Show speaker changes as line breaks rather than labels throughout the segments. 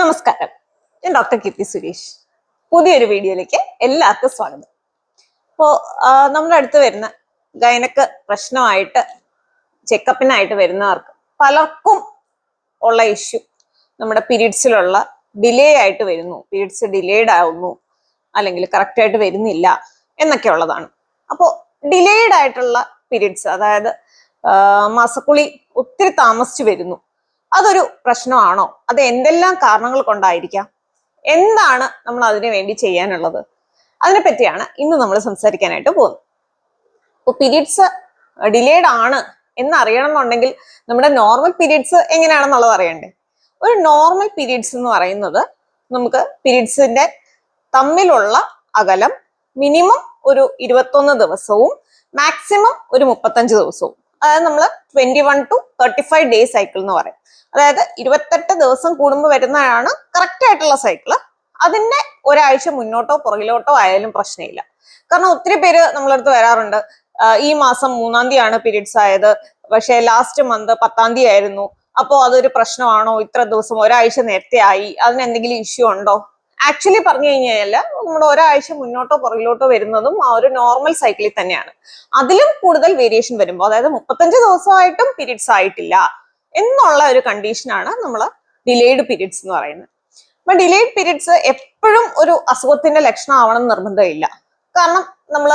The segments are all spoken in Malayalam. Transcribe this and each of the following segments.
നമസ്കാരം. ഞാൻ ഡോക്ടർ കീർത്തി സുരേഷ്. പുതിയൊരു വീഡിയോയിലേക്ക് എല്ലാവർക്കും സ്വാഗതം. അപ്പോൾ നമ്മുടെ അടുത്ത് വരുന്ന ഗൈനക്ക് പ്രശ്നമായിട്ട് ചെക്കപ്പിനായിട്ട് വരുന്നവർക്ക് പലർക്കും ഉള്ള ഇഷ്യൂ. നമ്മുടെ പീരീഡ്സിലുള്ള ഡിലേ ആയിട്ട് വരുന്നു. പീരീഡ്സ് ഡിലേഡ് ആവുന്നു. അല്ലെങ്കിൽ കറക്റ്റായിട്ട് വരുന്നില്ല എന്നൊക്കെ ഉള്ളതാണ്. അപ്പോൾ ഡിലേഡ് ആയിട്ടുള്ള പീരീഡ്സ് അതായത് മാസക്കുളി ഒത്തിരി താമസിച്ചു വരുന്നു. അതൊരു പ്രശ്നമാണോ? അത് എന്തെല്ലാം കാരണങ്ങൾ കൊണ്ടായിരിക്കാം? എന്താണ് നമ്മൾ അതിനു വേണ്ടി ചെയ്യാനുള്ളത്? അതിനെ പറ്റിയാണ് ഇന്ന് നമ്മൾ സംസാരിക്കാനായിട്ട് പോകുന്നത്. ഇപ്പോൾ പീരീഡ്സ് ഡിലേഡ് ആണ് എന്നറിയണം എന്നുണ്ടെങ്കിൽ നമ്മുടെ നോർമൽ പീരീഡ്സ് എങ്ങനെയാണെന്നുള്ളത് അറിയണ്ടേ? ഒരു നോർമൽ പീരീഡ്സ് എന്ന് പറയുന്നത് നമുക്ക് പീരീഡ്സിന്റെ തമ്മിലുള്ള അകലം മിനിമം ഒരു ഇരുപത്തൊന്ന് ദിവസവും മാക്സിമം ഒരു മുപ്പത്തഞ്ച് ദിവസവും. അതായത് നമ്മൾ twenty one two thirty five day cycle എന്ന് പറയും. അതായത് ഇരുപത്തെട്ട് ദിവസം കൂടുമ്പോൾ വരുന്നതാണ് കറക്റ്റ് ആയിട്ടുള്ള സൈക്കിൾ അതിന്റെ ഒരാഴ്ച മുന്നോട്ടോ പുറകിലോട്ടോ ആയാലും പ്രശ്നമില്ല. കാരണം ഒത്തിരി പേര് നമ്മളടുത്ത് വരാറുണ്ട്. ഈ മാസം മൂന്നാം തീയതിയാണ് പീരീഡ്സ് ആയത്. പക്ഷേ ലാസ്റ്റ് മന്ത് പത്താം തീയതി ആയിരുന്നു. അപ്പോൾ അതൊരു പ്രശ്നമാണോ? ഇത്ര ദിവസം ഒരാഴ്ച നേരത്തെ ആയി. അതിന് എന്തെങ്കിലും ഇഷ്യൂ ഉണ്ടോ? ആക്ച്വലി പറഞ്ഞു കഴിഞ്ഞാൽ നമ്മൾ ഒരാഴ്ച മുന്നോട്ടോ പുറകിലോട്ടോ വരുന്നതും ആ ഒരു നോർമൽ സൈക്കിളിൽ തന്നെയാണ്. അതിലും കൂടുതൽ വേരിയേഷൻ വരുമ്പോൾ അതായത് മുപ്പത്തഞ്ച് ദിവസമായിട്ടും പീരീഡ്സ് ആയിട്ടില്ല എന്നുള്ള ഒരു കണ്ടീഷനാണ് നമ്മൾ ഡിലേഡ് പീരീഡ്സ് എന്ന് പറയുന്നത്. അപ്പൊ ഡിലേഡ് പീരീഡ്സ് എപ്പോഴും ഒരു അസുഖത്തിന്റെ ലക്ഷണം ആവണം നിർബന്ധമില്ല. കാരണം നമ്മൾ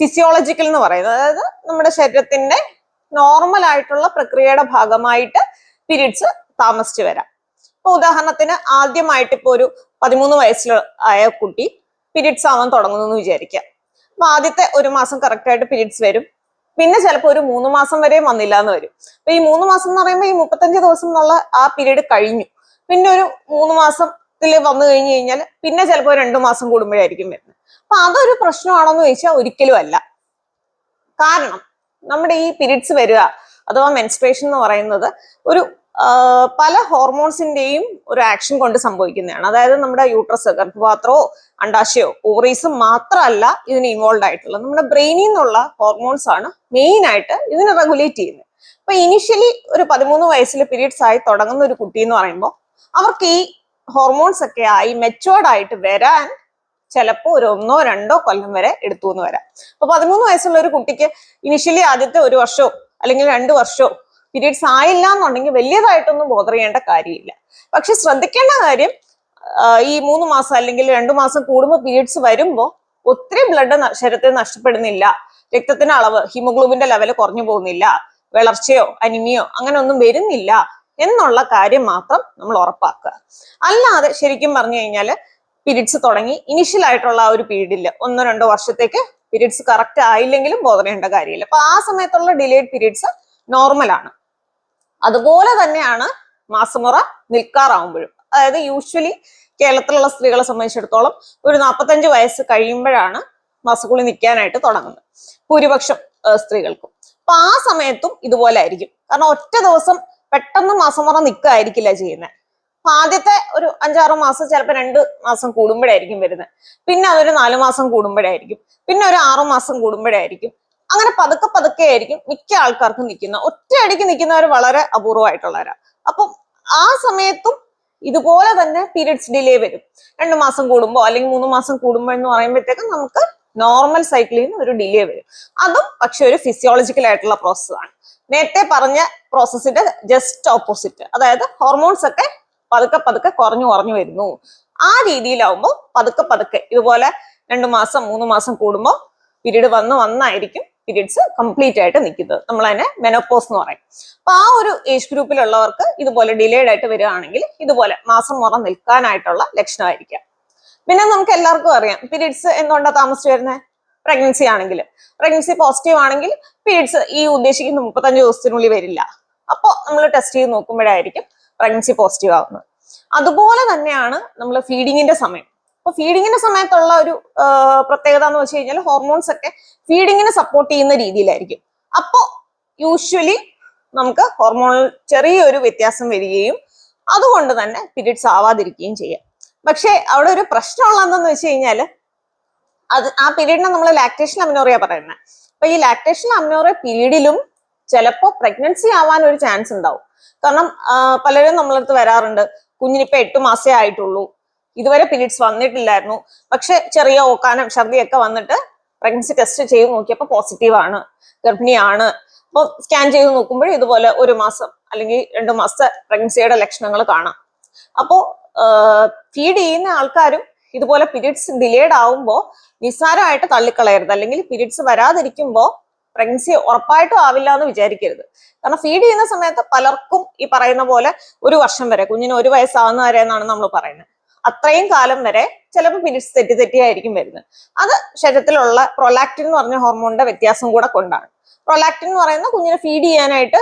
ഫിസിയോളജിക്കൽ എന്ന് പറയുന്നത് അതായത് നമ്മുടെ ശരീരത്തിന്റെ നോർമൽ ആയിട്ടുള്ള പ്രക്രിയയുടെ ഭാഗമായിട്ട് പീരീഡ്സ് താമസിച്ചു വരാം. ഇപ്പൊ ഉദാഹരണത്തിന് ആദ്യമായിട്ട് ഇപ്പൊ ഒരു പതിമൂന്ന് വയസ്സിൽ ആയ കുട്ടി പീരീഡ്സ് ആവാൻ തുടങ്ങുന്നു എന്ന് വിചാരിക്കാം. അപ്പൊ ആദ്യത്തെ ഒരു മാസം കറക്റ്റ് ആയിട്ട് പീരീഡ്സ് വരും. പിന്നെ ചിലപ്പോൾ ഒരു മൂന്ന് മാസം വരെ വന്നില്ല എന്ന് വരും. അപ്പൊ ഈ മൂന്ന് മാസം എന്ന് പറയുമ്പോൾ ഈ മുപ്പത്തഞ്ച് ദിവസം എന്നുള്ള ആ പീരീഡ് കഴിഞ്ഞു. പിന്നെ ഒരു മൂന്ന് മാസത്തിൽ വന്നു കഴിഞ്ഞു കഴിഞ്ഞാൽ പിന്നെ ചിലപ്പോൾ രണ്ടു മാസം കൂടുമ്പോഴായിരിക്കും വരുന്നത്. അപ്പൊ അതൊരു പ്രശ്നമാണോ എന്ന് ചോദിച്ചാൽ ഒരിക്കലും അല്ല. കാരണം നമ്മുടെ ഈ പീരീഡ്സ് വരിക അഥവാ മെൻസ്ട്രേഷൻ എന്ന് പറയുന്നത് ഒരു പല ഹോർമോൺസിന്റെയും ഒരു ആക്ഷൻ കൊണ്ട് സംഭവിക്കുന്നതാണ്. അതായത് നമ്മുടെ യൂട്രസ് ഗർഭപാത്രമോ അണ്ടാശയോ ഓറീസും മാത്രമല്ല ഇതിന് ഇൻവോൾവ് ആയിട്ടുള്ളത്. നമ്മുടെ ബ്രെയിനിൽ നിന്നുള്ള ഹോർമോൺസ് ആണ് മെയിൻ ആയിട്ട് ഇതിനെ റെഗുലേറ്റ് ചെയ്യുന്നത്. അപ്പൊ ഇനിഷ്യലി ഒരു പതിമൂന്ന് വയസ്സിൽ പീരീഡ്സ് ആയി തുടങ്ങുന്ന ഒരു കുട്ടി എന്ന് പറയുമ്പോൾ അവർക്ക് ഈ ഹോർമോൺസ് ഒക്കെ ആയി മെച്ചുവേർഡ് ആയിട്ട് വരാൻ ചിലപ്പോൾ ഒരു ഒന്നോ രണ്ടോ കൊല്ലം വരെ എടുത്തു എന്ന് വരാം. അപ്പൊ പതിമൂന്ന് വയസ്സുള്ള ഒരു കുട്ടിക്ക് ഇനിഷ്യലി ആദ്യത്തെ ഒരു വർഷമോ അല്ലെങ്കിൽ രണ്ട് വർഷമോ പീരീഡ്സ് ആയില്ല എന്നുണ്ടെങ്കിൽ വലിയതായിട്ടൊന്നും ബോധർ ചെയ്യേണ്ട കാര്യമില്ല. പക്ഷെ ശ്രദ്ധിക്കേണ്ട കാര്യം ഈ മൂന്ന് മാസം അല്ലെങ്കിൽ രണ്ടു മാസം കൂടുമ്പോൾ പീരീഡ്സ് വരുമ്പോൾ ഒത്തിരി ബ്ലഡ് ശരീരത്തിൽ നഷ്ടപ്പെടുന്നില്ല. രക്തത്തിന്റെ അളവ് ഹിമോഗ്ലോബിന്റെ ലെവൽ കുറഞ്ഞു പോകുന്നില്ല. വിളർച്ചയോ അനിമിയോ അങ്ങനെ ഒന്നും വരുന്നില്ല എന്നുള്ള കാര്യം മാത്രം നമ്മൾ ഉറപ്പാക്കുക. അല്ലാതെ ശരിക്കും പറഞ്ഞു കഴിഞ്ഞാൽ പീരീഡ്സ് തുടങ്ങി ഇനിഷ്യൽ ആയിട്ടുള്ള ആ ഒരു പീരീഡിൽ ഒന്നോ രണ്ടോ വർഷത്തേക്ക് പീരീഡ്സ് കറക്റ്റ് ആയില്ലെങ്കിലും ബോധനേണ്ട കാര്യമില്ല. അപ്പൊ ആ സമയത്തുള്ള ഡിലേഡ് പീരീഡ്സ് നോർമലാണ് അതുപോലെ തന്നെയാണ് മാസമുറ നിൽക്കാറാവുമ്പോഴും. അതായത് യൂഷ്വലി കേരളത്തിലുള്ള സ്ത്രീകളെ സംബന്ധിച്ചിടത്തോളം ഒരു നാൽപ്പത്തഞ്ച് വയസ്സ് കഴിയുമ്പോഴാണ് മാസക്കുളി നിൽക്കാനായിട്ട് തുടങ്ങുന്നത്. ഭൂരിപക്ഷം സ്ത്രീകൾക്കും. അപ്പൊ ആ സമയത്തും ഇതുപോലെ ആയിരിക്കും. കാരണം ഒറ്റ ദിവസം പെട്ടെന്ന് മാസമുറ നിൽക്കുകയായിരിക്കില്ല ചെയ്യുന്നത് അപ്പൊ ആദ്യത്തെ ഒരു അഞ്ചാറ് മാസം ചിലപ്പോൾ രണ്ട് മാസം കൂടുമ്പോഴായിരിക്കും വരുന്നത് പിന്നെ അതൊരു നാലു മാസം കൂടുമ്പോഴായിരിക്കും. പിന്നെ ഒരു ആറു മാസം കൂടുമ്പോഴായിരിക്കും. അങ്ങനെ പതുക്കെ പതുക്കെ ആയിരിക്കും മിക്ക ആൾക്കാർക്കും നിൽക്കുന്ന ഒറ്റയടിക്ക് നിൽക്കുന്നവർ വളരെ അപൂർവമായിട്ടുള്ളവരാ അപ്പം ആ സമയത്തും ഇതുപോലെ തന്നെ പീരിയഡ്സ് ഡിലേ വരും. രണ്ടു മാസം കൂടുമ്പോ അല്ലെങ്കിൽ മൂന്ന് മാസം കൂടുമ്പോ എന്ന് പറയുമ്പോഴത്തേക്കും നമുക്ക് നോർമൽ സൈക്കിളിൽ നിന്ന് ഒരു ഡിലേ വരും. അതും പക്ഷെ ഒരു ഫിസിയോളജിക്കൽ ആയിട്ടുള്ള പ്രോസസ് ആണ്. നേരത്തെ പറഞ്ഞ പ്രോസസ്സിന്റെ ജസ്റ്റ് ഓപ്പോസിറ്റ് അതായത് ഹോർമോൺസ് ഒക്കെ പതുക്കെ പതുക്കെ കുറഞ്ഞു കുറഞ്ഞു വരുന്നു. ആ രീതിയിലാവുമ്പോൾ പതുക്കെ പതുക്കെ ഇതുപോലെ രണ്ടു മാസം മൂന്ന് മാസം കൂടുമ്പോൾ പീരീഡ് വന്ന് വന്നായിരിക്കും പീരീഡ്സ് കംപ്ലീറ്റ് ആയിട്ട് നിൽക്കുന്നത്. നമ്മൾ അതിനെ മെനോപ്പോസ് എന്ന് പറയും. അപ്പൊ ആ ഒരു ഏജ് ഗ്രൂപ്പിലുള്ളവർക്ക് ഇതുപോലെ ഡിലേഡ് ആയിട്ട് വരികയാണെങ്കിൽ ഇതുപോലെ മാസം മുറ നിൽക്കാനായിട്ടുള്ള ലക്ഷണമായിരിക്കാം. പിന്നെ നമുക്ക് എല്ലാവർക്കും അറിയാം പീരീഡ്സ് എന്തുകൊണ്ടാണ് താമസിച്ചു വരുന്നത് പ്രഗ്നൻസി ആണെങ്കിൽ പ്രഗ്നൻസി പോസിറ്റീവ് ആണെങ്കിൽ പീരീഡ്സ് ഈ ഉദ്ദേശിക്കുന്ന മുപ്പത്തഞ്ച് ദിവസത്തിനുള്ളിൽ വരില്ല. അപ്പോൾ നമ്മൾ ടെസ്റ്റ് ചെയ്ത് നോക്കുമ്പോഴായിരിക്കും പ്രഗ്നൻസി പോസിറ്റീവ് ആവുന്നത്. അതുപോലെ തന്നെയാണ് നമ്മൾ ഫീഡിങ്ങിന്റെ സമയം. അപ്പൊ ഫീഡിങ്ങിന്റെ സമയത്തുള്ള ഒരു പ്രത്യേകത എന്ന് വെച്ച് കഴിഞ്ഞാൽ ഹോർമോൺസ് ഒക്കെ ഫീഡിങ്ങിനെ സപ്പോർട്ട് ചെയ്യുന്ന രീതിയിലായിരിക്കും. അപ്പോ യൂഷ്വലി നമുക്ക് ഹോർമോണിൽ ചെറിയൊരു വ്യത്യാസം വരികയും അതുകൊണ്ട് തന്നെ പീരീഡ്സ് ആവാതിരിക്കുകയും ചെയ്യാം. പക്ഷേ അവിടെ ഒരു പ്രശ്നമുള്ള എന്തെന്ന് വെച്ച് കഴിഞ്ഞാൽ അത് ആ പീരീഡിനെ നമ്മൾ ലാക്ടേഷൻ അമിനോറിയ പറയുന്നത് അപ്പൊ ഈ ലാക്ടേഷൻ അമിനോറിയ പീരീഡിലും ചിലപ്പോ പ്രഗ്നൻസി ആവാൻ ഒരു ചാൻസ് ഉണ്ടാവും. കാരണം പലരും നമ്മളടുത്ത് വരാറുണ്ട്. കുഞ്ഞിനിപ്പോ എട്ട് മാസേ ആയിട്ടുള്ളൂ. ഇതുവരെ പീരീഡ്സ് വന്നിട്ടില്ലായിരുന്നു. പക്ഷെ ചെറിയ ഓക്കാനം ഛർദിയൊക്കെ വന്നിട്ട് പ്രഗ്നൻസി ടെസ്റ്റ് ചെയ്ത് നോക്കിയപ്പോൾ പോസിറ്റീവ് ആണ്. ഗർഭിണിയാണ്. അപ്പോൾ സ്കാൻ ചെയ്ത് നോക്കുമ്പോൾ ഇതുപോലെ ഒരു മാസം അല്ലെങ്കിൽ രണ്ടു മാസത്തെ പ്രഗ്നൻസിയുടെ ലക്ഷണങ്ങൾ കാണാം. അപ്പോൾ ഫീഡ് ചെയ്യുന്ന ആൾക്കാരും ഇതുപോലെ പീരീഡ്സ് ഡിലേഡ് ആവുമ്പോൾ നിസ്സാരമായിട്ട് തള്ളിക്കളയരുത്. അല്ലെങ്കിൽ പീരീഡ്സ് വരാതിരിക്കുമ്പോൾ പ്രഗ്നൻസി ഉറപ്പായിട്ടും ആവില്ല എന്ന് വിചാരിക്കരുത്. കാരണം ഫീഡ് ചെയ്യുന്ന സമയത്ത് പലർക്കും ഈ പറയുന്ന പോലെ ഒരു വർഷം വരെ കുഞ്ഞിന് ഒരു വയസ്സാവുന്ന വരെ എന്നാണ് നമ്മൾ പറയുന്നത്. അത്രയും കാലം വരെ ചിലപ്പോൾ പീരീഡ്സ് തെറ്റി തെറ്റിയായിരിക്കും വരുന്നത്. അത് ശരീരത്തിലുള്ള പ്രൊലാക്റ്റിൻ എന്ന് പറഞ്ഞ ഹോർമോണിന്റെ വ്യത്യാസം കൂടെ കൊണ്ടാണ്. പ്രൊലാക്റ്റിൻ എന്ന് പറയുന്നത് കുഞ്ഞിനെ ഫീഡ് ചെയ്യാനായിട്ട്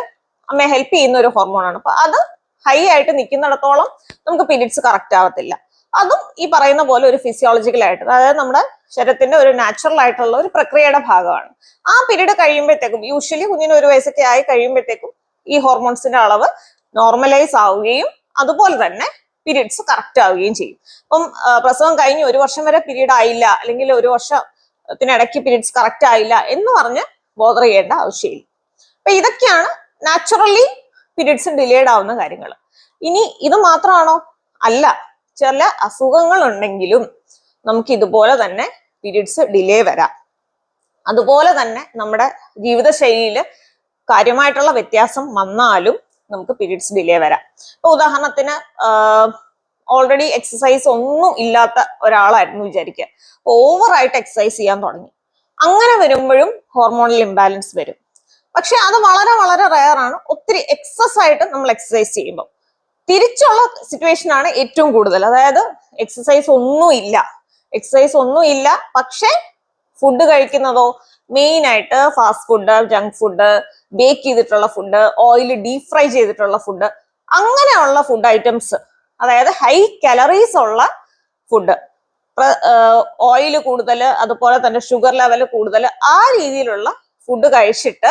അമ്മയെ ഹെൽപ്പ് ചെയ്യുന്ന ഒരു ഹോർമോണാണ് അപ്പൊ അത് ഹൈ ആയിട്ട് നിൽക്കുന്നിടത്തോളം നമുക്ക് പീരീഡ്സ് കറക്റ്റ് ആവത്തില്ല. അതും ഈ പറയുന്ന പോലെ ഒരു ഫിസിയോളജിക്കൽ ആയിട്ട് അതായത് നമ്മുടെ ശരീരത്തിന്റെ ഒരു നാച്ചുറൽ ആയിട്ടുള്ള ഒരു പ്രക്രിയയുടെ ഭാഗമാണ്. ആ പിരീഡ് കഴിയുമ്പോഴത്തേക്കും യൂഷ്വലി കുഞ്ഞിന് ഒരു വയസ്സൊക്കെ ആയി കഴിയുമ്പോഴത്തേക്കും ഈ ഹോർമോൺസിന്റെ അളവ് നോർമലൈസ് ആവുകയും അതുപോലെ തന്നെ പീരീഡ്സ് കറക്റ്റ് ആവുകയും ചെയ്യും. അപ്പം പ്രസവം കഴിഞ്ഞ് ഒരു വർഷം വരെ പീരീഡ് ആയില്ല അല്ലെങ്കിൽ ഒരു വർഷത്തിനിടയ്ക്ക് പീരീഡ്സ് കറക്റ്റ് ആയില്ല എന്ന് പറഞ്ഞ് ബോധർ ചെയ്യേണ്ട ആവശ്യമില്ല. അപ്പൊ ഇതൊക്കെയാണ് നാച്ചുറലി പീരീഡ്സ് ഡിലേഡ് ആവുന്ന കാര്യങ്ങൾ ഇനി ഇത് മാത്രമാണോ? അല്ല. ചില അസുഖങ്ങൾ ഉണ്ടെങ്കിലും നമുക്ക് ഇതുപോലെ തന്നെ പീരീഡ്സ് ഡിലേ വരാം. അതുപോലെ തന്നെ നമ്മുടെ ജീവിതശൈലിയിൽ കാര്യമായിട്ടുള്ള വ്യത്യാസം വന്നാലും നമുക്ക് പീരീഡ്സ് ഡിലേ വരാം. ഇപ്പൊ ഉദാഹരണത്തിന് ഓൾറെഡി എക്സസൈസ് ഒന്നും ഇല്ലാത്ത ഒരാളായിരുന്നു വിചാരിക്കുക. ഓവറായിട്ട് എക്സസൈസ് ചെയ്യാൻ തുടങ്ങി. അങ്ങനെ വരുമ്പോഴും ഹോർമോണൽ ഇംബാലൻസ് വരും. പക്ഷെ അത് വളരെ വളരെ റയർ ആണ്. ഒത്തിരി എക്സസ് ആയിട്ട് നമ്മൾ എക്സസൈസ് ചെയ്യുമ്പോൾ തിരിച്ചുള്ള സിറ്റുവേഷൻ ആണ് ഏറ്റവും കൂടുതൽ. അതായത് എക്സസൈസ് ഒന്നും ഇല്ല എക്സസൈസ് ഒന്നും ഇല്ല പക്ഷെ ഫുഡ് കഴിക്കുന്നതോ മെയിൻ ആയിട്ട് fast food junk food bake ചെയ്തിട്ടുള്ള ഫുഡ് ഓയിൽ ഡീപ് ഫ്രൈ ചെയ്തിട്ടുള്ള ഫുഡ് അങ്ങനെയുള്ള ഫുഡ് ഐറ്റംസ് അതായത് ഹൈ കലറീസ് ഉള്ള ഫുഡ് ഓയിൽ കൂടുതൽ അതുപോലെ തന്നെ ഷുഗർ ലെവൽ കൂടുതൽ ആ രീതിയിലുള്ള ഫുഡ് കഴിച്ചിട്ട്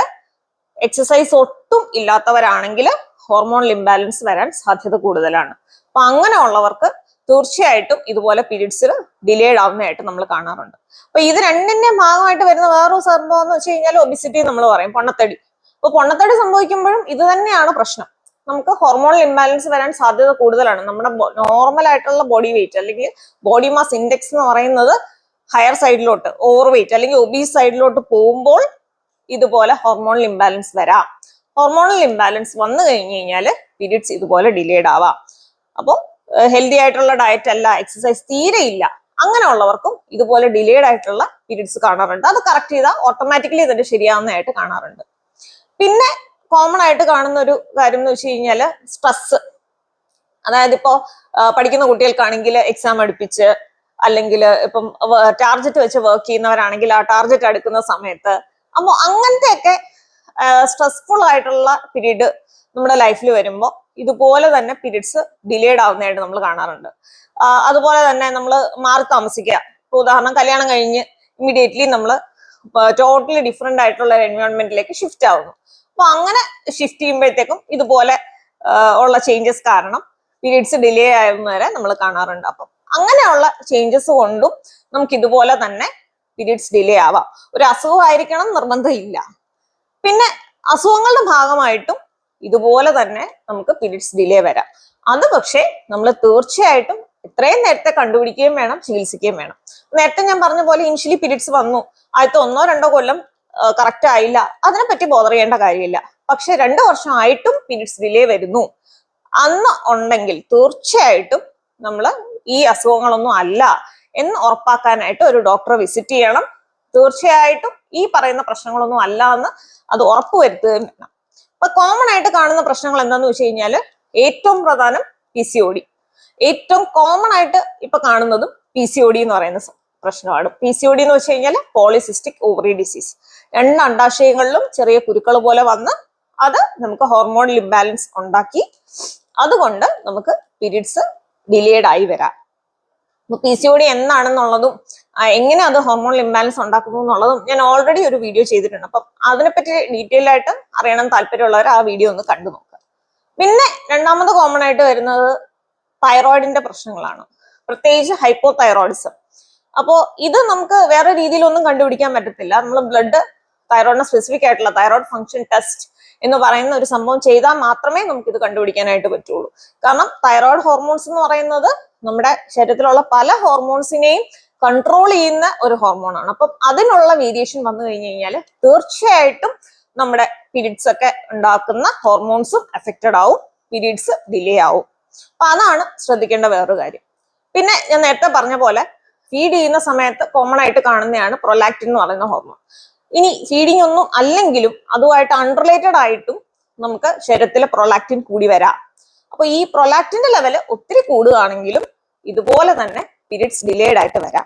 എക്സസൈസ് ഒട്ടും ഇല്ലാത്തവരാണെങ്കിൽ ഹോർമോണൽ ഇംബാലൻസ് വരാൻ സാധ്യത കൂടുതലാണ്. അപ്പൊ അങ്ങനെയുള്ളവർക്ക് തീർച്ചയായിട്ടും ഇതുപോലെ പീരീഡ്സിൽ ഡിലേഡ് ആവുന്നതായിട്ട് നമ്മൾ കാണാറുണ്ട്. അപ്പൊ ഇത് രണ്ടിന്റെ ഭാഗമായിട്ട് വരുന്ന വേറൊരു സംഭവം എന്ന് വെച്ച് കഴിഞ്ഞാൽ ഒബിസിറ്റി നമ്മൾ പറയും പൊണ്ണത്തടി. അപ്പൊ പൊണ്ണത്തടി സംഭവിക്കുമ്പോഴും ഇത് തന്നെയാണ് പ്രശ്നം. നമുക്ക് ഹോർമോണൽ ഇംബാലൻസ് വരാൻ സാധ്യത കൂടുതലാണ്. നമ്മുടെ നോർമൽ ആയിട്ടുള്ള ബോഡി വെയിറ്റ് അല്ലെങ്കിൽ ബോഡി മാസ് ഇൻഡെക്സ് എന്ന് പറയുന്നത് ഹയർ സൈഡിലോട്ട് ഓവർ വെയിറ്റ് അല്ലെങ്കിൽ ഒബീസ് സൈഡിലോട്ട് പോകുമ്പോൾ ഇതുപോലെ ഹോർമോണൽ ഇംബാലൻസ് വരാം. ഹോർമോണൽ ഇംബാലൻസ് വന്നു കഴിഞ്ഞു കഴിഞ്ഞാൽ പീരീഡ്സ് ഇതുപോലെ ഡിലേഡ് ആവാം. അപ്പോൾ ഹെൽത്തി ആയിട്ടുള്ള ഡയറ്റ് അല്ല എക്സസൈസ് തീരെ ഇല്ല. അങ്ങനെയുള്ളവർക്കും ഇതുപോലെ ഡിലേഡ് ആയിട്ടുള്ള പീരീഡ്സ് കാണാറുണ്ട്. അത് കറക്റ്റ് ചെയ്താൽ ഓട്ടോമാറ്റിക്കലി ഇതിന്റെ ശരിയാവുന്നതായിട്ട് കാണാറുണ്ട്. പിന്നെ കോമൺ ആയിട്ട് കാണുന്ന ഒരു കാര്യം എന്ന് വെച്ച് കഴിഞ്ഞാൽ സ്ട്രെസ് അതായത് ഇപ്പോ പഠിക്കുന്ന കുട്ടികൾക്കാണെങ്കിൽ എക്സാം അടുപ്പിച്ച് അല്ലെങ്കിൽ ഇപ്പം ടാർജറ്റ് വെച്ച് വർക്ക് ചെയ്യുന്നവരാണെങ്കിൽ ആ ടാർജറ്റ് അടുക്കുന്ന സമയത്ത് അപ്പോൾ അങ്ങനത്തെയൊക്കെ സ്ട്രെസ്ഫുൾ ആയിട്ടുള്ള പീരീഡ് നമ്മുടെ ലൈഫിൽ വരുമ്പോൾ ഇതുപോലെ തന്നെ പീരീഡ്സ് ഡിലേഡ് ആവുന്നതായിട്ട് നമ്മൾ കാണാറുണ്ട്. അതുപോലെ തന്നെ നമ്മൾ മാറി താമസിക്കുക. ഇപ്പൊ ഉദാഹരണം കല്യാണം കഴിഞ്ഞ് ഇമ്മീഡിയറ്റ്ലി നമ്മൾ ടോട്ടലി ഡിഫറെന്റ് ആയിട്ടുള്ള എൻവയോൺമെന്റിലേക്ക് ഷിഫ്റ്റ് ആവുന്നു. അപ്പൊ അങ്ങനെ ഷിഫ്റ്റ് ചെയ്യുമ്പോഴത്തേക്കും ഇതുപോലെ ഉള്ള ചേഞ്ചസ് കാരണം പീരീഡ്സ് ഡിലേ ആവുന്നവരെ നമ്മൾ കാണാറുണ്ട്. അപ്പം അങ്ങനെയുള്ള ചേഞ്ചസ് കൊണ്ടും നമുക്ക് ഇതുപോലെ തന്നെ പീരീഡ്സ് ഡിലേ ആവാം. ഒരു അസുഖമായിരിക്കണം നിർബന്ധമില്ല. പിന്നെ അസുഖങ്ങളുടെ ഭാഗമായിട്ടും ഇതുപോലെ തന്നെ നമുക്ക് പീരീഡ്സ് ഡിലേ വരാം. അത് പക്ഷേ നമ്മൾ തീർച്ചയായിട്ടും എത്രയും നേരത്തെ കണ്ടുപിടിക്കുകയും വേണം ചികിത്സിക്കുകയും വേണം. നേരത്തെ ഞാൻ പറഞ്ഞ പോലെ ഇനിഷ്യലി പീരീഡ്സ് വന്നു. ആദ്യത്തെ ഒന്നോ രണ്ടോ കൊല്ലം കറക്റ്റ് ആയില്ല. അതിനെപ്പറ്റി ബോധർ ചെയ്യേണ്ട കാര്യമില്ല. പക്ഷെ രണ്ടു വർഷം ആയിട്ടും പീരീഡ്സ് ഡിലേ വരുന്നു. അന്ന് ഉണ്ടെങ്കിൽ തീർച്ചയായിട്ടും നമ്മൾ ഈ അസുഖങ്ങളൊന്നും അല്ല എന്ന് ഉറപ്പാക്കാനായിട്ട് ഒരു ഡോക്ടറെ വിസിറ്റ് ചെയ്യണം. തീർച്ചയായിട്ടും ഈ പറയുന്ന പ്രശ്നങ്ങളൊന്നും അല്ല എന്ന് അത് ഉറപ്പുവരുത്തുകയും വേണം. അപ്പൊ കോമൺ ആയിട്ട് കാണുന്ന പ്രശ്നങ്ങൾ എന്താന്ന് വെച്ച് കഴിഞ്ഞാൽ ഏറ്റവും പ്രധാനം പി സി ഒ ഡി ഏറ്റവും കോമൺ ആയിട്ട് ഇപ്പൊ കാണുന്നതും പി സി ഒ ഡി എന്ന് പറയുന്ന പ്രശ്നമാണ്. പി സി ഒ ഡി എന്ന് വെച്ച് കഴിഞ്ഞാൽ പോളിസിസ്റ്റിക് ഓവറി ഡിസീസ് രണ്ട് അണ്ടാശയങ്ങളിലും ചെറിയ കുരുക്കൾ പോലെ വന്ന് അത് നമുക്ക് ഹോർമോൺ ഇംബാലൻസ് ഉണ്ടാക്കി അതുകൊണ്ട് നമുക്ക് പീരീഡ്സ് ഡിലേഡ് ആയി വരാം. പി സി ഒ ഡി എന്താണെന്നുള്ളതും എങ്ങനെ അത് ഹോർമോൺ ഇംബാലൻസ് ഉണ്ടാക്കുന്നു എന്നുള്ളതും ഞാൻ ഓൾറെഡി ഒരു വീഡിയോ ചെയ്തിട്ടുണ്ട്. അപ്പം അതിനെപ്പറ്റി ഡീറ്റെയിൽ ആയിട്ട് അറിയണം താല്പര്യമുള്ളവർ ആ വീഡിയോ ഒന്ന് കണ്ടു നോക്കുക പിന്നെ രണ്ടാമത് കോമൺ ആയിട്ട് വരുന്നത് തൈറോയിഡിന്റെ പ്രശ്നങ്ങളാണ്. പ്രത്യേകിച്ച് ഹൈപ്പോ തൈറോയിഡിസം അപ്പോൾ ഇത് നമുക്ക് വേറെ രീതിയിലൊന്നും കണ്ടുപിടിക്കാൻ പറ്റത്തില്ല. നമ്മൾ ബ്ലഡ് തൈറോയിഡിന് സ്പെസിഫിക് ആയിട്ടുള്ള തൈറോയിഡ് ഫംഗ്ഷൻ ടെസ്റ്റ് എന്ന് പറയുന്ന ഒരു സംഭവം ചെയ്താൽ മാത്രമേ നമുക്ക് ഇത് കണ്ടുപിടിക്കാനായിട്ട് പറ്റുള്ളൂ. കാരണം തൈറോയിഡ് ഹോർമോൺസ് എന്ന് പറയുന്നത് നമ്മുടെ ശരീരത്തിലുള്ള പല ഹോർമോൺസിനെയും കൺട്രോൾ ചെയ്യുന്ന ഒരു ഹോർമോണാണ് അപ്പം അതിനുള്ള വേരിയേഷൻ വന്നു കഴിഞ്ഞു കഴിഞ്ഞാൽ തീർച്ചയായിട്ടും നമ്മുടെ പീരീഡ്സ് ഒക്കെ ഉണ്ടാക്കുന്ന ഹോർമോൺസും എഫക്റ്റഡ് ആവും പീരീഡ്സ് ഡിലേ ആവും. അപ്പൊ അതാണ് ശ്രദ്ധിക്കേണ്ട വേറൊരു കാര്യം. പിന്നെ ഞാൻ നേരത്തെ പറഞ്ഞ പോലെ ഫീഡ് ചെയ്യുന്ന സമയത്ത് കോമൺ ആയിട്ട് കാണുന്നതാണ് പ്രൊലാക്റ്റിൻ എന്ന് പറയുന്ന ഹോർമോൺ ഇനി ഫീഡിങ് ഒന്നും അല്ലെങ്കിലും അതുമായിട്ട് അൺറിലേറ്റഡ് ആയിട്ടും നമുക്ക് ശരീരത്തിലെ പ്രൊലാക്റ്റിൻ കൂടി വരാം. അപ്പൊ ഈ പ്രൊലാക്റ്റിന്റെ ലെവൽ ഒത്തിരി കൂടുകയാണെങ്കിലും ഇതുപോലെ തന്നെ പീരീഡ്സ് ഡിലേഡ് ആയിട്ട് വരാം.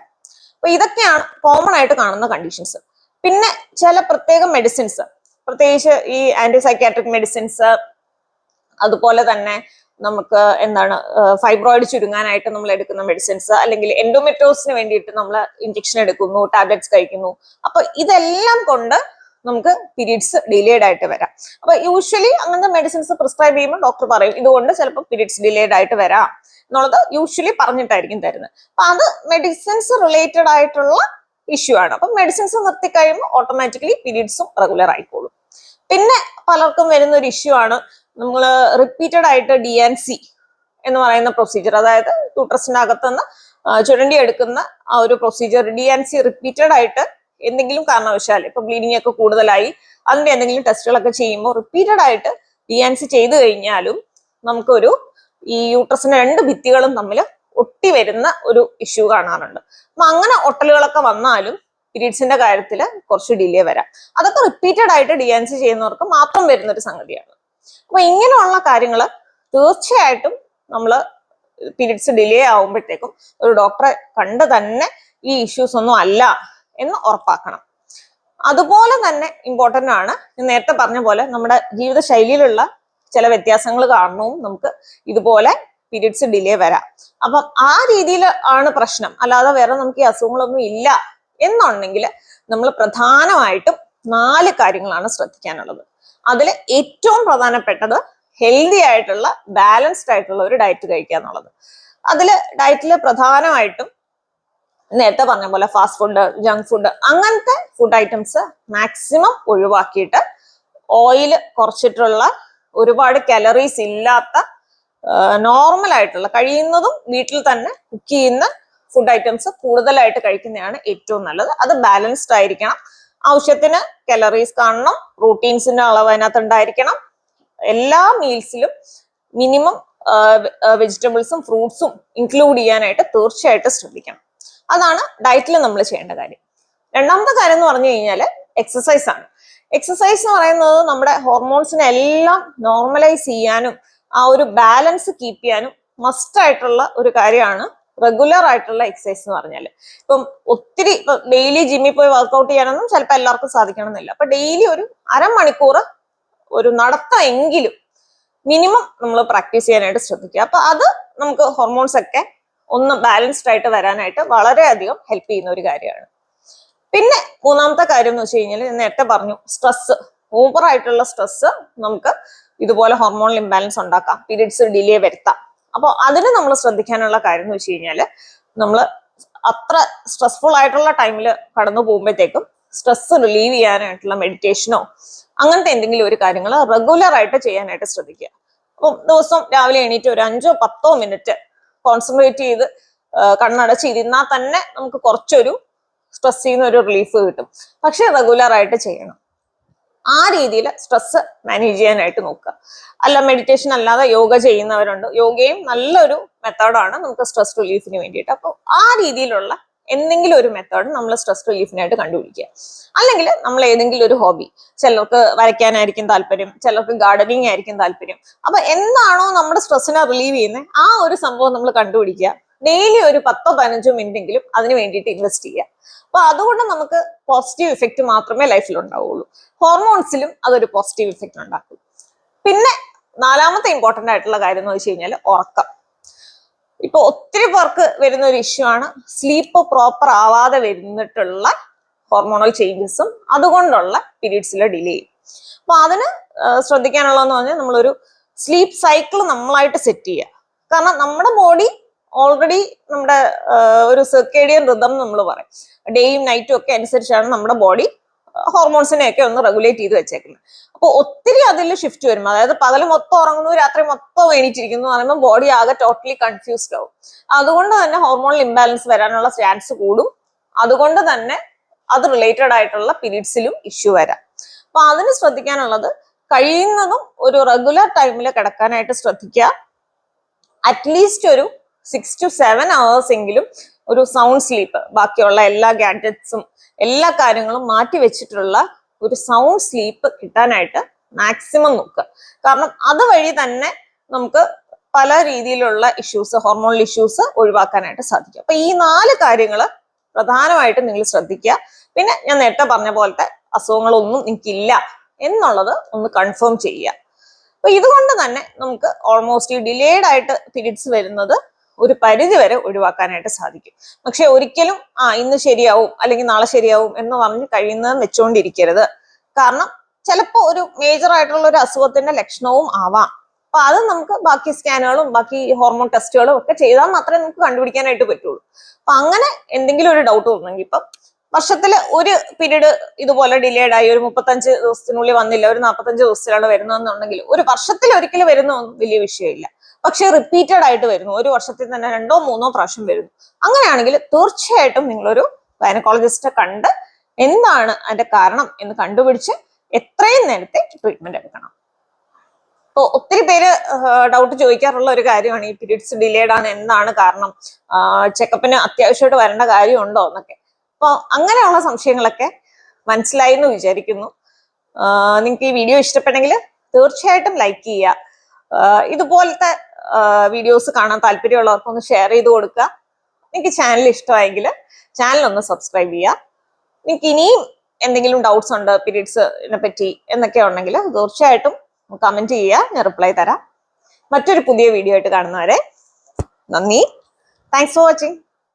അപ്പൊ ഇതൊക്കെയാണ് കോമൺ ആയിട്ട് കാണുന്ന കണ്ടീഷൻസ് പിന്നെ ചില പ്രത്യേക മെഡിസിൻസ് പ്രത്യേകിച്ച് ഈ ആന്റി സൈക്കാട്രിക് മെഡിസിൻസ് അതുപോലെ തന്നെ നമുക്ക് എന്താണ് ഫൈബ്രോയിഡ് ചുരുങ്ങാനായിട്ട് നമ്മൾ എടുക്കുന്ന മെഡിസിൻസ് അല്ലെങ്കിൽ എൻഡോമെട്രോസിന് വേണ്ടിയിട്ട് നമ്മൾ ഇഞ്ചക്ഷൻ എടുക്കുന്നു ടാബ്ലറ്റ്സ് കഴിക്കുന്നു. അപ്പൊ ഇതെല്ലാം കൊണ്ട് നമുക്ക് പീരീഡ്സ് ഡിലേഡ് ആയിട്ട് വരാം. അപ്പൊ യൂഷ്വലി അങ്ങനത്തെ മെഡിസിൻസ് പ്രിസ്ക്രൈബ് ചെയ്യുമ്പോൾ ഡോക്ടർ പറയും ഇതുകൊണ്ട് ചിലപ്പോൾ പീരീഡ്സ് ഡിലേഡ് ആയിട്ട് വരാം. എന്നുള്ളത് യൂഷ്വലി പറഞ്ഞിട്ടായിരിക്കും തരുന്നത്. അപ്പൊ അത് മെഡിസിൻസ് റിലേറ്റഡ് ആയിട്ടുള്ള ഇഷ്യൂ ആണ്. അപ്പൊ മെഡിസിൻസ് നിർത്തി കഴിയുമ്പോൾ ഓട്ടോമാറ്റിക്കലി പീരീഡ്സും റെഗുലർ ആയിക്കോളും. പിന്നെ പലർക്കും വരുന്ന ഒരു ഇഷ്യൂ ആണ്. നമ്മൾ റിപ്പീറ്റഡ് ആയിട്ട് ഡി എൻ സി എന്ന് പറയുന്ന പ്രൊസീജിയർ അതായത് ടൂട്രസിന്റെ അകത്തുനിന്ന് ചുരണ്ടി എടുക്കുന്ന ആ ഒരു procedure D N C repeated ആയിട്ട് എന്തെങ്കിലും കാരണവശാൽ ഇപ്പൊ ബ്ലീഡിങ് ഒക്കെ കൂടുതലായി അതിന്റെ എന്തെങ്കിലും ടെസ്റ്റുകളൊക്കെ ചെയ്യുമ്പോൾ റിപ്പീറ്റഡ് ആയിട്ട് ഡി എൻ സി ചെയ്തു കഴിഞ്ഞാലും നമുക്കൊരു ഈ യൂട്രസിന്റെ രണ്ട് ഭിത്തികളും തമ്മിൽ ഒട്ടി വരുന്ന ഒരു ഇഷ്യൂ കാണാറുണ്ട്. അപ്പൊ അങ്ങനെ ഒട്ടലുകളൊക്കെ വന്നാലും പീരീഡ്സിന്റെ കാര്യത്തിൽ കുറച്ച് ഡിലേ വരാം. അതൊക്കെ റിപ്പീറ്റഡ് ആയിട്ട് ഡി എൻ ചെയ്യുന്നവർക്ക് മാത്രം വരുന്ന ഒരു സംഗതിയാണ്. അപ്പൊ ഇങ്ങനെയുള്ള കാര്യങ്ങൾ തീർച്ചയായിട്ടും നമ്മൾ പീരീഡ്സ് ഡിലേ ആവുമ്പോഴത്തേക്കും ഒരു ഡോക്ടറെ കണ്ട് തന്നെ ഈ ഇഷ്യൂസ് ഒന്നും അല്ല എന്ന് ഉറപ്പാക്കണം. അതുപോലെ തന്നെ ഇമ്പോർട്ടന്റ് ആണ് നേരത്തെ പറഞ്ഞ പോലെ നമ്മുടെ ജീവിത ശൈലിയിലുള്ള ചില വ്യത്യാസങ്ങൾ കാരണവും നമുക്ക് ഇതുപോലെ പീരീഡ്സ് ഡിലേ വരാം. അപ്പം ആ രീതിയിൽ ആണ് പ്രശ്നം. അല്ലാതെ വേറെ നമുക്ക് ഈ അസുഖങ്ങളൊന്നും ഇല്ല എന്നുണ്ടെങ്കിൽ നമ്മൾ പ്രധാനമായിട്ടും നാല് കാര്യങ്ങളാണ് ശ്രദ്ധിക്കാനുള്ളത്. അതിൽ ഏറ്റവും പ്രധാനപ്പെട്ടത് ഹെൽത്തി ആയിട്ടുള്ള ബാലൻസ്ഡ് ആയിട്ടുള്ള ഒരു ഡയറ്റ് കഴിക്കുക എന്നുള്ളത്. അതിൽ ഡയറ്റിൽ പ്രധാനമായിട്ടും നേരത്തെ പറഞ്ഞ പോലെ ഫാസ്റ്റ് ഫുഡ് ജങ്ക് ഫുഡ് അങ്ങനത്തെ ഫുഡ് ഐറ്റംസ് മാക്സിമം ഒഴിവാക്കിയിട്ട് ഓയിൽ കുറച്ചിട്ടുള്ള ഒരുപാട് കലറീസ് ഇല്ലാത്ത നോർമൽ ആയിട്ടുള്ള കഴിയുന്നതും വീട്ടിൽ തന്നെ കുക്ക് ചെയ്യുന്ന ഫുഡ് ഐറ്റംസ് കൂടുതലായിട്ട് കഴിക്കുന്നതാണ് ഏറ്റവും നല്ലത്. അത് ബാലൻസ്ഡ് ആയിരിക്കണം. ആവശ്യത്തിന് കലറീസ് കാണണം പ്രോട്ടീൻസിന്റെ അളവ് അതിനകത്ത് ഉണ്ടായിരിക്കണം. എല്ലാ മീൽസിലും മിനിമം വെജിറ്റബിൾസും ഫ്രൂട്ട്സും ഇൻക്ലൂഡ് ചെയ്യാനായിട്ട് തീർച്ചയായിട്ടും ശ്രദ്ധിക്കണം. അതാണ് ഡയറ്റിൽ നമ്മൾ ചെയ്യേണ്ട കാര്യം. രണ്ടാമത്തെ കാര്യം എന്ന് പറഞ്ഞു കഴിഞ്ഞാൽ എക്സസൈസ് ആണ്. എക്സസൈസ് എന്ന് പറയുന്നത് നമ്മുടെ ഹോർമോൺസിനെ എല്ലാം നോർമലൈസ് ചെയ്യാനും ആ ഒരു ബാലൻസ് കീപ്പ് ചെയ്യാനും മസ്റ്റ് ആയിട്ടുള്ള ഒരു കാര്യമാണ് റെഗുലർ ആയിട്ടുള്ള എക്സസൈസ് എന്ന് പറഞ്ഞാൽ ഇപ്പം ഒത്തിരി ഡെയിലി ജിമ്മിൽ പോയി വർക്കൗട്ട് ചെയ്യാനൊന്നും ചിലപ്പോൾ എല്ലാവർക്കും സാധിക്കണമെന്നില്ല. അപ്പൊ ഡെയിലി ഒരു അരമണിക്കൂർ ഒരു നടത്തം എങ്കിലും മിനിമം നമ്മൾ പ്രാക്ടീസ് ചെയ്യാനായിട്ട് ശ്രദ്ധിക്കുക. അപ്പൊ അത് നമുക്ക് ഹോർമോൺസ് ഒക്കെ ഒന്ന് ബാലൻസ്ഡ് ആയിട്ട് വരാനായിട്ട് വളരെയധികം ഹെൽപ്പ് ചെയ്യുന്ന ഒരു കാര്യമാണ്. പിന്നെ മൂന്നാമത്തെ കാര്യം എന്ന് വെച്ച് കഴിഞ്ഞാൽ നേരത്തെ പറഞ്ഞു സ്ട്രെസ് ഓവർ ആയിട്ടുള്ള സ്ട്രെസ് നമുക്ക് ഇതുപോലെ ഹോർമോണൽ ഇംബാലൻസ് ഉണ്ടാക്കാം പീരീഡ്സ് ഡിലേ വരുത്താം. അപ്പോൾ അതിന് നമ്മൾ ശ്രദ്ധിക്കാനുള്ള കാര്യം എന്ന് വെച്ച് കഴിഞ്ഞാൽ നമ്മൾ അത്ര സ്ട്രെസ്ഫുൾ ആയിട്ടുള്ള ടൈമിൽ കടന്നു പോകുമ്പോഴത്തേക്കും സ്ട്രെസ് റിലീവ് ചെയ്യാനായിട്ടുള്ള മെഡിറ്റേഷനോ അങ്ങനത്തെ എന്തെങ്കിലും ഒരു കാര്യങ്ങൾ റെഗുലർ ആയിട്ട് ചെയ്യാനായിട്ട് ശ്രദ്ധിക്കുക. അപ്പം ദിവസം രാവിലെ എണീറ്റ് ഒരു അഞ്ചോ പത്തോ മിനിറ്റ് കോൺസെൻട്രേറ്റ് ചെയ്ത് കണ്ണടച്ച് കണ്ണടച്ചിരുന്നാൽ തന്നെ നമുക്ക് കുറച്ചൊരു സ്ട്രെസ്സിൽ നിന്ന് ഒരു റിലീഫ് കിട്ടും. പക്ഷെ റെഗുലർ ആയിട്ട് ചെയ്യണം. ആ രീതിയിൽ സ്ട്രെസ് മാനേജ് ചെയ്യാനായിട്ട് നോക്കുക. അല്ല മെഡിറ്റേഷൻ അല്ലാതെ യോഗ ചെയ്യുന്നവരുണ്ട്. യോഗയും നല്ലൊരു മെത്തേഡാണ് നമുക്ക് സ്ട്രെസ് റിലീഫിന് വേണ്ടിയിട്ട്. അപ്പോൾ ആ രീതിയിലുള്ള എന്തെങ്കിലും ഒരു മെത്തേഡ് നമ്മൾ സ്ട്രെസ് റിലീഫിനായിട്ട് കണ്ടുപിടിക്കുക. അല്ലെങ്കിൽ നമ്മൾ ഏതെങ്കിലും ഒരു ഹോബി ചിലർക്ക് വരയ്ക്കാനായിരിക്കും താല്പര്യം ചിലർക്ക് ഗാർഡനിങ് ആയിരിക്കും താല്പര്യം. അപ്പൊ എന്താണോ നമ്മുടെ സ്ട്രെസ്സിനെ റിലീവ് ചെയ്യുന്നത് ആ ഒരു സംഭവം നമ്മൾ കണ്ടുപിടിക്കുക. ഡെയിലി ഒരു പത്തോ പതിനഞ്ചോ മിനിറ്റെങ്കിലും അതിന് വേണ്ടിയിട്ട് ഇൻവെസ്റ്റ് ചെയ്യുക. അപ്പൊ അതുകൊണ്ട് നമുക്ക് പോസിറ്റീവ് ഇഫക്റ്റ് മാത്രമേ ലൈഫിൽ ഉണ്ടാവുള്ളൂ. ഹോർമോൺസിലും അതൊരു പോസിറ്റീവ് ഇഫക്റ്റ് ഉണ്ടാക്കും. പിന്നെ നാലാമത്തെ ഇമ്പോർട്ടന്റ് ആയിട്ടുള്ള കാര്യം എന്ന് വെച്ച് കഴിഞ്ഞാൽ ഉറക്കം. ഇപ്പൊ ഒത്തിരി പേർക്ക് വരുന്ന ഒരു ഇഷ്യൂ ആണ് സ്ലീപ്പ് പ്രോപ്പർ ആവാതെ വരുന്നിട്ടുള്ള ഹോർമോണൽ ചേഞ്ചസും അതുകൊണ്ടുള്ള പീരീഡ്സിലെ ഡിലേയും അപ്പൊ അതിന് ശ്രദ്ധിക്കാനുള്ളതെന്ന് പറഞ്ഞാൽ നമ്മളൊരു സ്ലീപ്പ് സൈക്കിൾ നമ്മളായിട്ട് സെറ്റ് ചെയ്യുക. കാരണം നമ്മുടെ ബോഡി ഓൾറെഡി നമ്മുടെ ഒരു സെർക്കേഡിയൻ റിതം നമ്മൾ പറയും. ഡേയും നൈറ്റും ഒക്കെ അനുസരിച്ചാണ് നമ്മുടെ ബോഡി ഹോർമോൺസിനെ ഒക്കെ ഒന്ന് റെഗുലേറ്റ് ചെയ്ത് വെച്ചേക്കുന്നത്. അപ്പോൾ ഒത്തിരി അതിൽ ഷിഫ്റ്റ് വരും അതായത് പകൽ മൊത്തം ഉറങ്ങുന്നു രാത്രി മൊത്തം എണീറ്റിരിക്കുന്നു എന്ന് പറയുമ്പോൾ ബോഡി ആകെ ടോട്ടലി കൺഫ്യൂസ്ഡ് ആവും. അതുകൊണ്ട് തന്നെ ഹോർമോണൽ ഇംബാലൻസ് വരാനുള്ള ചാൻസ് കൂടും. അതുകൊണ്ട് തന്നെ അത് റിലേറ്റഡ് ആയിട്ടുള്ള പീരീഡ്സിലും ഇഷ്യൂ വരാം. അപ്പൊ അതിന് ശ്രദ്ധിക്കാനുള്ളത് കഴിയുന്നതും ഒരു റെഗുലർ ടൈമിൽ കിടക്കാനായിട്ട് ശ്രദ്ധിക്കുക. അറ്റ്ലീസ്റ്റ് ഒരു സിക്സ് ടു സെവൻ അവേഴ്സ് എങ്കിലും ഒരു സൗണ്ട് സ്ലീപ്പ് ബാക്കിയുള്ള എല്ലാ ഗാഡ്ജറ്റ്സും എല്ലാ കാര്യങ്ങളും മാറ്റി വെച്ചിട്ടുള്ള ഒരു സൗണ്ട് സ്ലീപ്പ് കിട്ടാനായിട്ട് മാക്സിമം നോക്കുക. കാരണം അതുവഴി തന്നെ നമുക്ക് പല രീതിയിലുള്ള ഇഷ്യൂസ് ഹോർമോണൽ ഇഷ്യൂസ് ഒഴിവാക്കാനായിട്ട് സാധിക്കും. അപ്പൊ ഈ നാല് കാര്യങ്ങൾ പ്രധാനമായിട്ടും നിങ്ങൾ ശ്രദ്ധിക്കുക. പിന്നെ ഞാൻ നേരത്തെ പറഞ്ഞ പോലത്തെ അസുഖങ്ങളൊന്നും നിൽക്കില്ല എന്നുള്ളത് ഒന്ന് കൺഫേം ചെയ്യുക. അപ്പൊ ഇതുകൊണ്ട് തന്നെ നമുക്ക് ഓൾമോസ്റ്റ് ഡിലേഡ് ആയിട്ട് പീരീഡ്സ് വരുന്നത് ഒരു പരിധി വരെ ഒഴിവാക്കാനായിട്ട് സാധിക്കും. പക്ഷെ ഒരിക്കലും ആ ഇന്ന് ശരിയാവും അല്ലെങ്കിൽ നാളെ ശരിയാവും എന്ന് പറഞ്ഞ് കഴിയുന്നത് വെച്ചുകൊണ്ടിരിക്കരുത് കാരണം ചിലപ്പോൾ ഒരു മേജർ ആയിട്ടുള്ള ഒരു അസുഖത്തിന്റെ ലക്ഷണവും ആവാം. അപ്പൊ അത് നമുക്ക് ബാക്കി സ്കാനുകളും ബാക്കി ഹോർമോൺ ടെസ്റ്റുകളും ഒക്കെ ചെയ്താൽ മാത്രമേ നമുക്ക് കണ്ടുപിടിക്കാനായിട്ട് പറ്റുള്ളൂ. അപ്പൊ അങ്ങനെ എന്തെങ്കിലും ഒരു ഡൗട്ട് തോന്നുന്നെങ്കിൽ ഇപ്പം വർഷത്തിൽ ഒരു പീരീഡ് ഇതുപോലെ ഡിലേഡ് ആയി ഒരു മുപ്പത്തഞ്ച് ദിവസത്തിനുള്ളിൽ വന്നില്ല ഒരു നാൽപ്പത്തഞ്ച് ദിവസത്തിലാണ് വരുന്നതെന്നുണ്ടെങ്കിൽ ഒരു വർഷത്തിൽ ഒരിക്കലും വരുന്ന വലിയ വിഷയമില്ല. പക്ഷെ റിപ്പീറ്റഡ് ആയിട്ട് വരുന്നു. ഒരു വർഷത്തിൽ തന്നെ രണ്ടോ മൂന്നോ പ്രാവശ്യം വരുന്നു. അങ്ങനെയാണെങ്കിൽ തീർച്ചയായിട്ടും നിങ്ങളൊരു ഗൈനക്കോളജിസ്റ്റ് കണ്ട് എന്താണ് അതിന്റെ കാരണം എന്ന് കണ്ടുപിടിച്ച് എത്രയും നേരത്തെ ട്രീറ്റ്മെന്റ് എടുക്കണം. ഇപ്പോൾ ഒത്തിരി പേര് ഡൗട്ട് ചോദിക്കാറുള്ള ഒരു കാര്യമാണ് ഈ പീരീഡ്സ് ഡിലേഡ് ആണ് എന്താണ് കാരണം? ചെക്കപ്പിന് അത്യാവശ്യമായിട്ട് വരേണ്ട കാര്യമുണ്ടോ എന്നൊക്കെ. അപ്പോൾ അങ്ങനെയുള്ള സംശയങ്ങളൊക്കെ മനസ്സിലായി എന്ന് വിചാരിക്കുന്നു. നിങ്ങൾക്ക് ഈ വീഡിയോ ഇഷ്ടപ്പെട്ടെങ്കിൽ തീർച്ചയായിട്ടും ലൈക്ക് ചെയ്യുക. ഇതുപോലത്തെ വീഡിയോസ് കാണാൻ താല്പര്യമുള്ളവർക്ക് ഒന്ന് ഷെയർ ചെയ്ത് കൊടുക്കുക. നിങ്ങൾക്ക് ചാനൽ ഇഷ്ടമായെങ്കിൽ ചാനൽ ഒന്ന് സബ്സ്ക്രൈബ് ചെയ്യുക. നിങ്ങൾക്ക് ഇനിയും എന്തെങ്കിലും ഡൗട്ട്സ് ഉണ്ട് പീരീഡ്സിനെ പറ്റി എന്നൊക്കെ ഉണ്ടെങ്കിൽ തീർച്ചയായിട്ടും കമന്റ് ചെയ്യുക. ഞാൻ റിപ്ലൈ തരാം. മറ്റൊരു പുതിയ വീഡിയോ ആയിട്ട് കാണുന്നവരെ നന്ദി. Thanks for watching